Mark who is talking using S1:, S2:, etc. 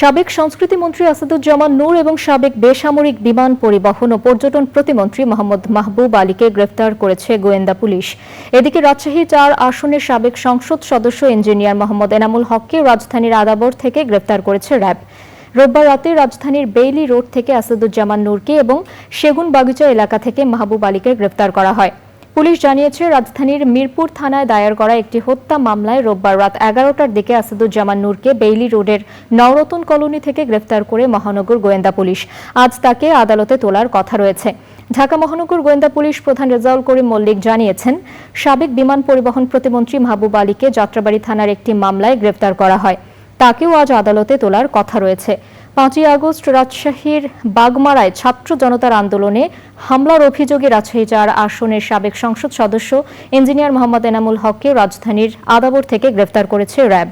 S1: সাবেক সংস্কৃতি মন্ত্রী আসাদুজ্জামান নূর এবং সাবেক বেসামরিক বিমান পরিবহন ও পর্যটন প্রতিমন্ত্রী মোহাম্মদ মাহবুব আলীকে গ্রেফতার করেছে গোয়েন্দা পুলিশ। এদিকে রাজশাহী চার আসনের সাবেক সংসদ সদস্য ইঞ্জিনিয়ার মোহাম্মদ এনামুল হককে রাজধানীর আদাবর থেকে গ্রেফতার করেছে র্যাব। রোববার রাতে রাজধানীর বেইলি রোড থেকে আসাদুজ্জামান নূরকে এবং সেগুন বাগিচা এলাকা থেকে মাহবুব আলীকে গ্রেফতার করা হয়। পুলিশ জানিয়েছে, রাজধানীর মিরপুর থানায় দায়ের করা একটি হত্যা মামলায় রোববার রাত এগারোটার দিকে আসাদুজ্জামান নূরকে বেইলি রোডের নওরতন কলোনি থেকে গ্রেফতার করে মহানগর গোয়েন্দা পুলিশ। আজ তাকে আদালতে তোলার কথা রয়েছে। ঢাকা মহানগর গোয়েন্দা পুলিশ প্রধান রেজাউল করিম মল্লিক জানিয়েছেন, সাবেক বিমান পরিবহন প্রতিমন্ত্রী মাহবুব আলীকে যাত্রাবাড়ি থানার একটি মামলায় গ্রেফতার করা হয়। তাকেও আজ আদালতে তোলার কথা রয়েছে। পাঁচই আগস্ট রাজশাহীর বাগমারায় ছাত্র জনতার আন্দোলনে হামলার অভিযোগে রাজশাহী চার আসনের সাবেক সংসদ সদস্য ইঞ্জিনিয়ার মোহাম্মদ এনামুল হককে রাজধানীর আদাবর থেকে গ্রেফতার করেছে র্যাব।